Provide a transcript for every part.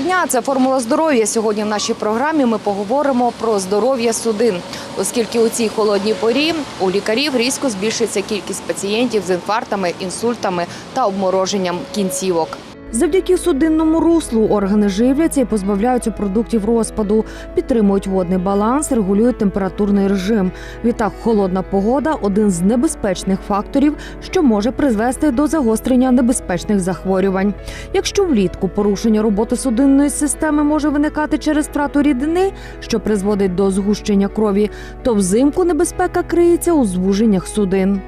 Дня, це формула здоров'я. Сьогодні в нашій програмі ми поговоримо про здоров'я судин, оскільки у цій холодній порі у лікарів різко збільшується кількість пацієнтів з інфарктами, інсультами та обмороженням кінцівок. Завдяки судинному руслу органи живляться і позбавляються продуктів розпаду, підтримують водний баланс, регулюють температурний режим. Відтак, холодна погода один з небезпечних факторів, що може призвести до загострення небезпечних захворювань. Якщо влітку порушення роботи судинної системи може виникати через втрату рідини, що призводить до згущення крові, то взимку небезпека криється у звуженнях судин.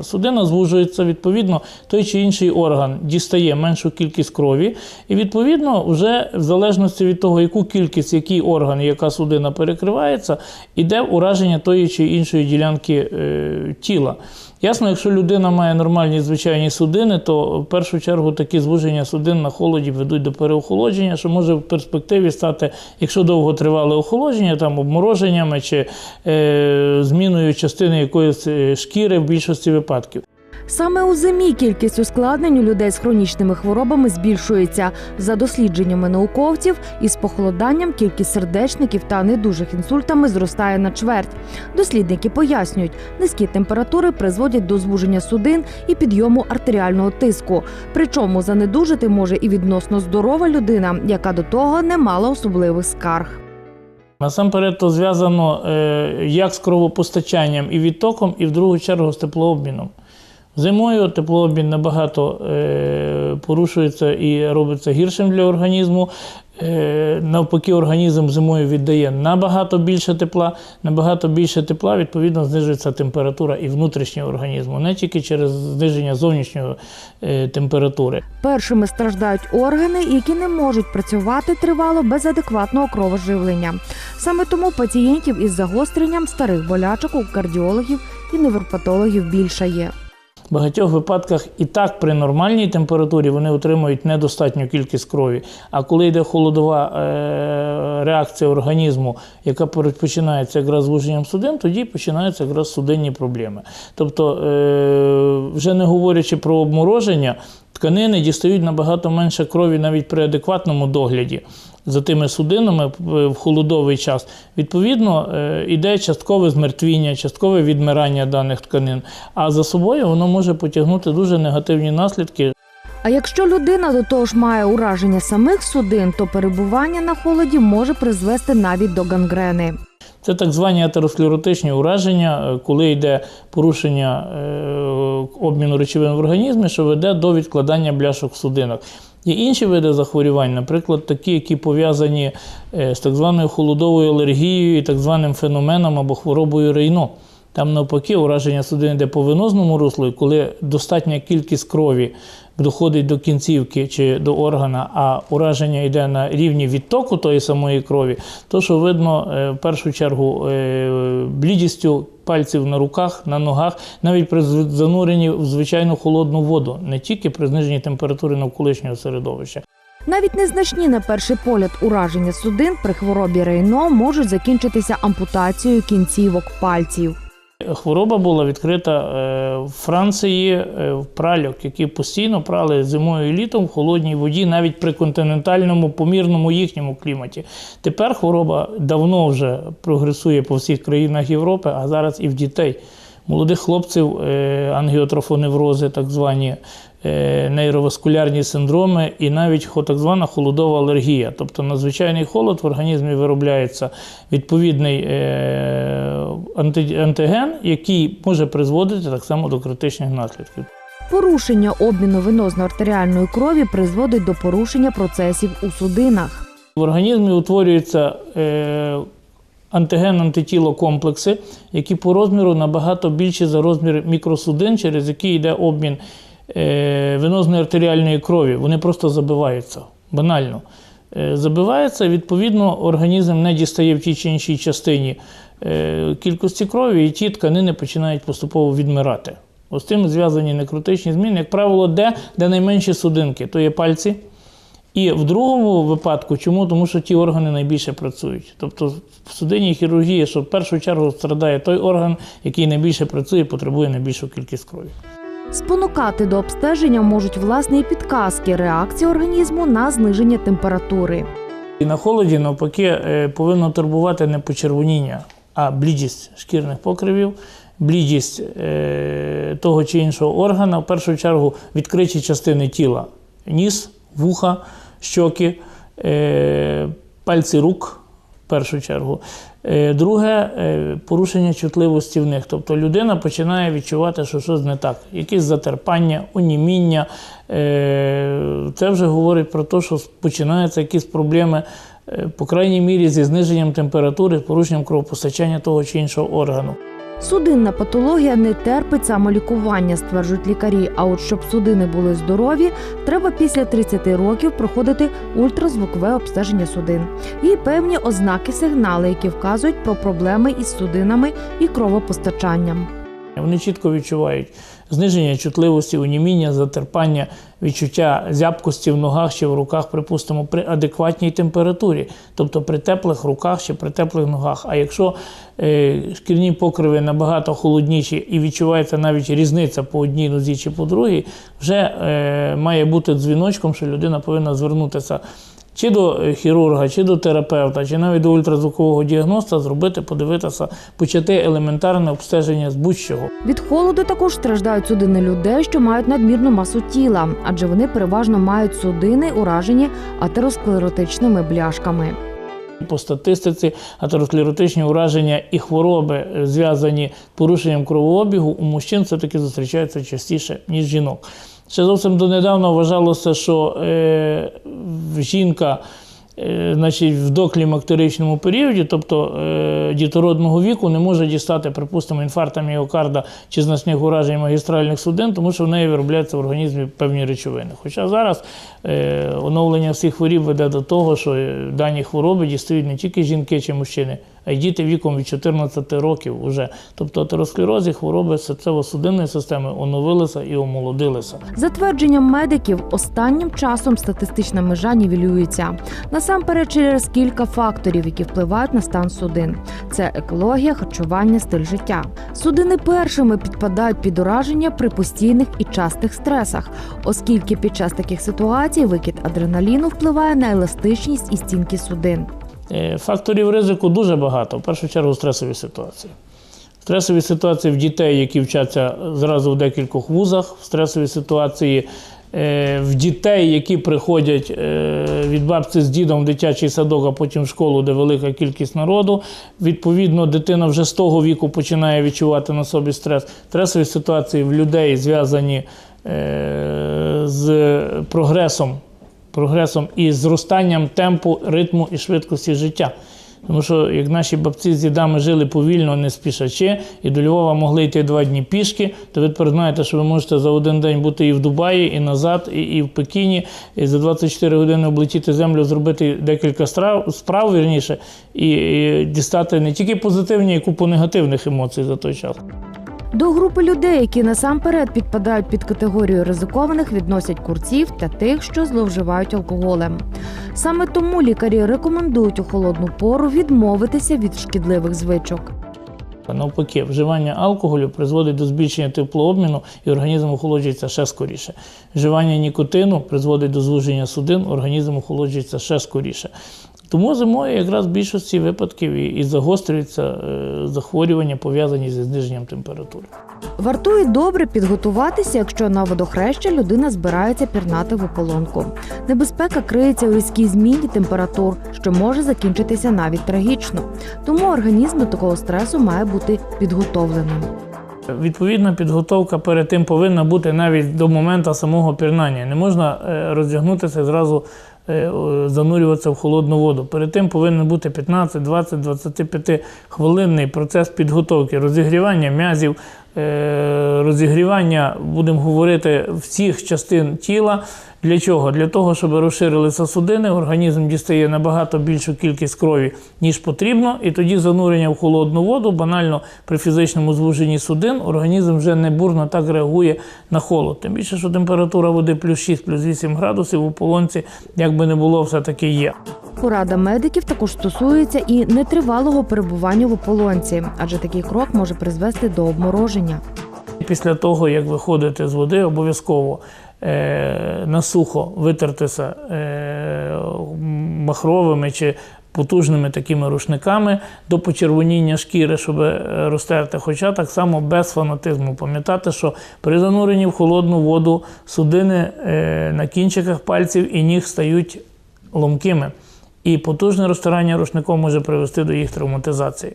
Судина звужується, відповідно, той чи інший орган дістає меншу кількість крові, і відповідно, вже в залежності від того, яку кількість, який орган, яка судина перекривається, іде ураження тої чи іншої ділянки е, тіла. Ясно, якщо людина має нормальні звичайні судини, то в першу чергу такі звуження судин на холоді ведуть до переохолодження, що може в перспективі стати, якщо довго тривале охолодження, там обмороженнями чи е, зміною частини якоїсь е, шкіри в більшості випадків. Саме у зимі кількість ускладнень у людей з хронічними хворобами збільшується. За дослідженнями науковців, із похолоданням кількість сердечників та недужих інсультами зростає на чверть. Дослідники пояснюють, низькі температури призводять до звуження судин і підйому артеріального тиску. Причому занедужити може і відносно здорова людина, яка до того не мала особливих скарг. Насамперед, то зв'язано е, як з кровопостачанням і відтоком, і в другу чергу з теплообміном. Зимою теплообмін набагато е, порушується і робиться гіршим для організму. Е, навпаки, організм зимою віддає набагато більше тепла, набагато більше тепла, відповідно, знижується температура і внутрішнього організму, не тільки через зниження зовнішньої е, температури. Першими страждають органи, які не можуть працювати тривало без адекватного кровоживлення. Саме тому пацієнтів із загостренням старих болячок у кардіологів і невропатологів більше є. В багатьох випадках і так при нормальній температурі вони отримують недостатню кількість крові. А коли йде холодова е, реакція організму, яка починається якраз звуженням судин, тоді починаються якраз судинні проблеми. Тобто, е, вже не говорячи про обмороження, тканини дістають набагато менше крові навіть при адекватному догляді за тими судинами в холодовий час. Відповідно, йде часткове змертвіння, часткове відмирання даних тканин. А за собою воно може потягнути дуже негативні наслідки. А якщо людина до того ж має ураження самих судин, то перебування на холоді може призвести навіть до гангрени. Це так звані атеросклеротичні ураження, е, коли йде порушення е, обміну речовин в організмі, що веде до відкладання бляшок в судинах. Є інші види захворювань, наприклад, такі, які пов'язані е, з так званою холодовою алергією і так званим феноменом або хворобою рейно. Там навпаки ураження судин йде по венозному руслу, і коли достатня кількість крові доходить до кінцівки чи до органа, а ураження йде на рівні відтоку тої самої крові, то що видно е, в першу чергу е, блідістю пальців на руках, на ногах, навіть при зануренні в звичайну холодну воду, не тільки при зниженні температури навколишнього середовища. Навіть незначні на перший погляд ураження судин при хворобі Рейно можуть закінчитися ампутацією кінцівок пальців. Хвороба була відкрита е, в Франції е, в пральок, які постійно прали зимою і літом в холодній воді, навіть при континентальному помірному їхньому кліматі. Тепер хвороба давно вже прогресує по всіх країнах Європи, а зараз і в дітей. Молодих хлопців е, ангіотрофоневрози, так звані нейроваскулярні синдроми, і навіть так звана холодова алергія. Тобто надзвичайний холод в організмі виробляється відповідний антиген, який може призводити так само до критичних наслідків. Порушення обміну венозно-артеріальної крові призводить до порушення процесів у судинах. В організмі утворюються е, антиген-антитіло комплекси, які по розміру набагато більші за розмір мікросудин, через які йде обмін е, венозної артеріальної крові. Вони просто забиваються банально. Е, забивається, відповідно, організм не дістає в тій чи іншій частині е, кількості крові, і ті тканини починають поступово відмирати. Ось тим зв'язані некротичні зміни, як правило, де, де найменші судинки, то є пальці. І в другому випадку, чому? Тому що ті органи найбільше працюють. Тобто в судинній хірургії, що в першу чергу страдає той орган, який найбільше працює потребує найбільшу кількість крові. Спонукати до обстеження можуть власне і підказки реакції організму на зниження температури. І на холоді, навпаки, е, повинно турбувати не почервоніння, а блідість шкірних покривів, блідість е, того чи іншого органа, в першу чергу відкриті частини тіла: ніс, вуха, щоки, е, пальці рук. Першу чергу. Е, Друге е, порушення чутливості в них. Тобто людина починає відчувати, що щось не так. якісь затерпання, оніміння. Е, Це вже говорить про те, що починаються якісь проблеми, по крайній мірі, зі зниженням температури, порушенням кровопостачання того чи іншого органу. Судинна патологія не терпить самолікування, стверджують лікарі. А от щоб судини були здорові, треба після 30 років проходити ультразвукове обстеження судин. Є певні ознаки сигнали, які вказують про проблеми із судинами і кровопостачанням. Вони чітко відчувають зниження чутливості, оніміння, затерпання, відчуття зябкості в ногах чи в руках, припустимо, при адекватній температурі, тобто при теплих руках чи при теплих ногах. А якщо е, шкірні покриви набагато холодніші і відчувається навіть різниця по одній нозі чи по другій, вже е, має бути дзвіночком, що людина повинна звернутися чи до е, хірурга, чи до терапевта, чи навіть до ультразвукового діагноста зробити, подивитися, почати елементарне обстеження з будь-чого. Від холоду також страждають судини людей, що мають надмірну масу тіла, адже вони переважно мають судини, уражені атеросклеротичними бляшками. По статистиці атеросклеротичні ураження і хвороби, е, зв'язані з порушенням кровообігу, у мужчин все-таки зустрічаються частіше, ніж жінок. Ще зовсім донедавна вважалося, що е, жінка е, значить, в доклімактеричному періоді, тобто е, дітородного віку, не може дістати, припустимо, інфаркта міокарда чи значних уражень магістральних судин, тому що в неї виробляються в організмі певні речовини. Хоча зараз е, оновлення всіх хворіб веде до того, що дані хвороби дістають не тільки жінки чи мужчини, а й діти віком від 14 років уже. Тобто атеросклероз і хвороби серцево-судинної системи оновилися і омолодилися. За твердженням медиків, останнім часом статистична межа нівелюється. Насамперед через кілька факторів, які впливають на стан судин: це екологія, харчування, стиль життя. Судини першими підпадають під ураження при постійних і частих стресах, оскільки під час таких ситуацій викид адреналіну впливає на еластичність і стінки судин. Е, Факторів ризику дуже багато. В першу чергу стресові ситуації. Стресові ситуації в дітей, які вчаться зразу в декількох вузах, стресові ситуації е, в дітей, які приходять е, від бабці з дідом в дитячий садок, а потім в школу, де велика кількість народу. Відповідно, дитина вже з того віку починає відчувати на собі стрес. Стресові ситуації в людей зв'язані з прогресом прогресом і зростанням темпу, ритму і швидкості життя. Тому що як наші бабці з дідами жили повільно, не спішачи, і до Львова могли йти два дні пішки, то ви тепер знаєте, що ви можете за один день бути і в Дубаї, і назад, і, і в Пекіні, і за 24 години облетіти землю, зробити декілька страв, справ вірніше, і, і дістати не тільки позитивні, а й купу негативних емоцій за той час. До групи людей, які насамперед підпадають під категорію ризикованих, відносять курців та тих, що зловживають алкоголем. Саме тому лікарі рекомендують у холодну пору відмовитися від шкідливих звичок. Навпаки, вживання алкоголю призводить до збільшення теплообміну і організм охолоджується ще скоріше. Вживання нікотину призводить до звуження судин, організм охолоджується ще скоріше. Тому зимою якраз в більшості випадків і, загострюються е, захворювання, пов'язані зі зниженням температури. Вартує добре підготуватися, якщо на водохреща людина збирається пірнати в ополонку. Небезпека криється у різкій зміні температур, що може закінчитися навіть трагічно. Тому організм до такого стресу має бути підготовленим. Відповідна підготовка перед тим повинна бути навіть до моменту самого пірнання. Не можна е, роздягнутися зразу занурюватися в холодну воду. Перед тим повинен бути 15, 20, 25 хвилинний процес підготовки, розігрівання м'язів, е, розігрівання, будемо говорити, всіх частин тіла. Для чого? Для того, щоб розширилися судини, організм дістає набагато більшу кількість крові, ніж потрібно, і тоді занурення в холодну воду, банально при фізичному звуженні судин, організм вже не бурно так реагує на холод. Тим більше, що температура води плюс 6, плюс 8 градусів у полонці, як би не було, все-таки є. Порада медиків також стосується і нетривалого перебування в ополонці, адже такий крок може призвести до обмороження. Після того, як виходите з води, обов'язково е, на сухо витертися е, махровими чи потужними такими рушниками до почервоніння шкіри, щоб е, розтерти. Хоча так само без фанатизму. Пам'ятати, що при зануренні в холодну воду судини е, на кінчиках пальців і ніг стають ломкими. І потужне розтирання рушником може привести до їх травматизації.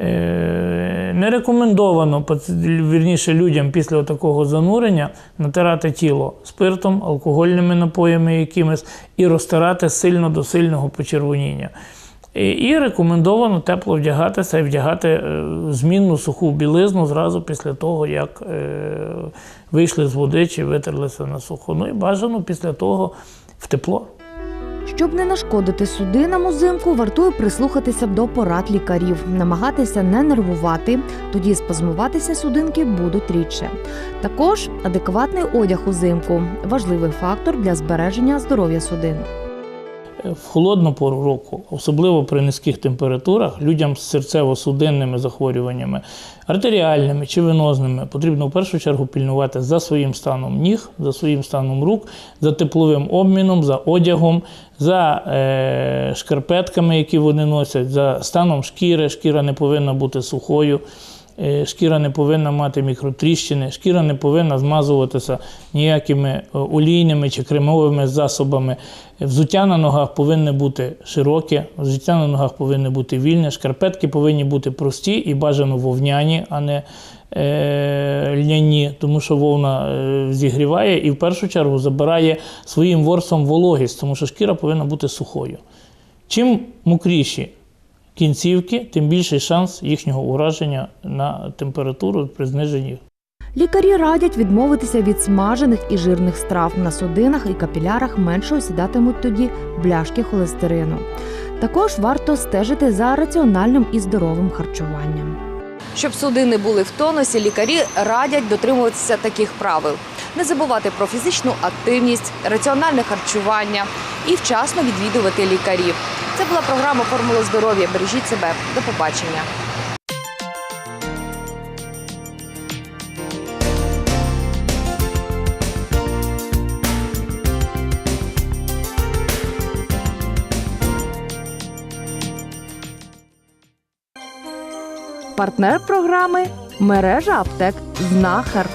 Е, Не рекомендовано вірніше людям після такого занурення натирати тіло спиртом, алкогольними напоями якимись і розтирати сильно до сильного почервоніння. І, рекомендовано тепло вдягатися і вдягати е, змінну суху білизну зразу після того, як е, вийшли з води чи витерлися на сухо. Ну і бажано після того в тепло. Щоб не нашкодити судинам узимку, вартує прислухатися до порад лікарів, намагатися не нервувати, тоді спазмуватися судинки будуть рідше. Також адекватний одяг узимку важливий фактор для збереження здоров'я судин. В холодну пору року, особливо при низьких температурах, людям з серцево-судинними захворюваннями, артеріальними чи венозними, потрібно в першу чергу пільнувати за своїм станом ніг, за своїм станом рук, за тепловим обміном, за одягом, за е, шкарпетками, які вони носять, за станом шкіри. Шкіра не повинна бути сухою. Е, Шкіра не повинна мати мікротріщини, шкіра не повинна змазуватися ніякими е, олійними чи кремовими засобами. Взуття на ногах повинне бути широке, взуття на ногах повинне бути вільне, шкарпетки повинні бути прості і бажано вовняні, а не е, льняні, тому що вовна зігріває і в першу чергу забирає своїм ворсом вологість, тому що шкіра повинна бути сухою. Чим мокріші кінцівки, тим більший шанс їхнього ураження на температуру при зниженні. Лікарі радять відмовитися від смажених і жирних страв на судинах і капілярах менше осідатимуть тоді бляшки холестерину. Також варто стежити за раціональним і здоровим харчуванням. Щоб судини були в тонусі, лікарі радять дотримуватися таких правил: не забувати про фізичну активність, раціональне харчування і вчасно відвідувати лікарів. Це була програма Формула здоров'я. Бережіть себе. До побачення. Партнер програми мережа аптек Знахар.